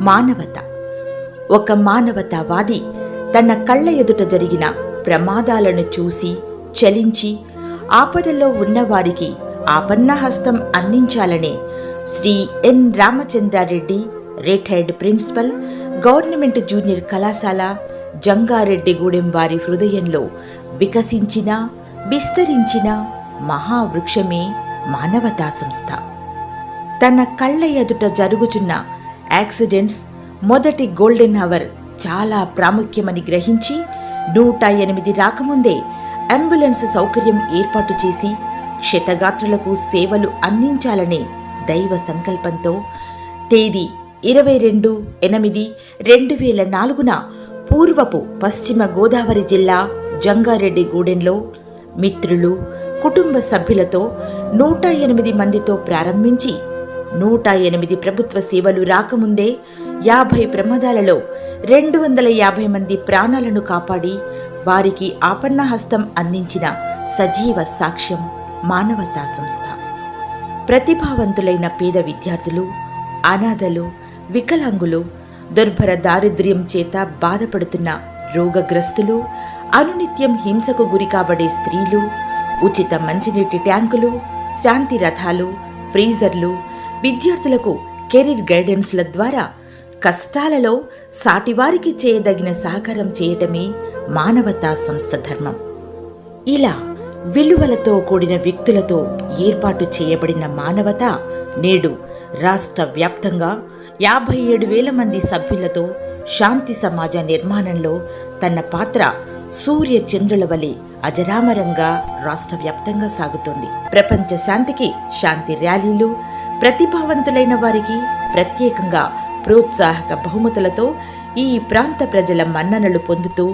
మానవత. ఒక మానవతావాది తన కళ్ళ ఎదుట జరిగిన ప్రమాదాలను చూసి చలించి ఆపదలో ఉన్నవారికి ఆపన్నహస్తం అందించాలనే Shri N. Ramachandra Reddy retired principal government junior కళాశాల జంగారెడ్డిగూడెం వారి హృదయంలో వికసించిన విస్తరించిన మహావృక్షమే మానవతా సంస్థ. తన కళ్ళ ఎదుట జరుగుచున్న యాక్సిడెంట్స్ మొదటి గోల్డెన్ అవర్ చాలా ప్రాముఖ్యమని గ్రహించి నూట ఎనిమిది రాకముందే అంబులెన్స్ సౌకర్యం ఏర్పాటు చేసి క్షతగాత్రులకు సేవలు అందించాలనే దైవ సంకల్పంతో తేదీ ఇరవై రెండు ఎనిమిది రెండు వేల నాలుగున పూర్వపు పశ్చిమ గోదావరి జిల్లా జంగారెడ్డిగూడెంలో మిత్రులు కుటుంబ సభ్యులతో నూట ఎనిమిది మందితో ప్రారంభించి నూట ఎనిమిది ప్రభుత్వ సేవలు రాకముందే యాభై ప్రమాదాలలో రెండు వందల యాభై మంది ప్రాణాలను కాపాడి వారికి ఆపన్నహస్తం అందించిన సజీవ సాక్ష్యం మానవతా సంస్థ. ప్రతిభావంతులైన పేద విద్యార్థులు అనాథలు వికలాంగులు దుర్భర దారిద్ర్యం చేత బాధపడుతున్న రోగగ్రస్తులు అనునిత్యం హింసకు గురి కాబడే స్త్రీలు ఉచిత మంచినీటి ట్యాంకులు శాంతి రథాలు ఫ్రీజర్లు విద్యార్థులకు కెరీర్ గైడెన్స్ల ద్వారా కష్టాలలో సాటివారికి చేయదగిన సహకారం చేయటమే మానవతా సంస్థ ధర్మం. ఇలా విలువలతో కూడిన వ్యక్తులతో ఏర్పాటు చేయబడిన మానవత నేడు రాష్ట్ర వ్యాప్తంగా యాభై ఏడు వేల మంది సభ్యులతో శాంతి సమాజ నిర్మాణంలో తన పాత్ర సూర్య చంద్రుల వలె అజరామరంగా రాష్ట్ర వ్యాప్తంగా సాగుతోంది. ప్రపంచ శాంతికి శాంతి ర్యాలీలు ప్రతిభావంతులైన వారికి ప్రత్యేకంగా ప్రోత్సాహక బహుమతులతో ఈ ప్రాంత ప్రజల మన్ననలు పొందుతూ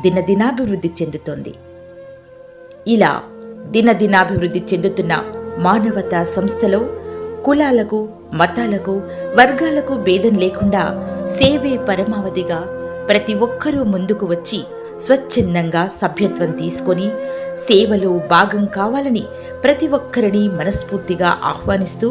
దినదినాభివృద్ధి చెందుతోంది. ఇలా దినదినాభివృద్ధి చెందుతున్న మానవతా సంస్థలో కులాలకు మతాలకు వర్గాలకు భేదం లేకుండా సేవే పరమావధిగా ప్రతి ఒక్కరూ ముందుకు వచ్చి స్వచ్ఛందంగా సభ్యత్వం తీసుకొని సేవలో భాగం కావాలని ప్రతి ఒక్కరిని మనస్ఫూర్తిగా ఆహ్వానిస్తూ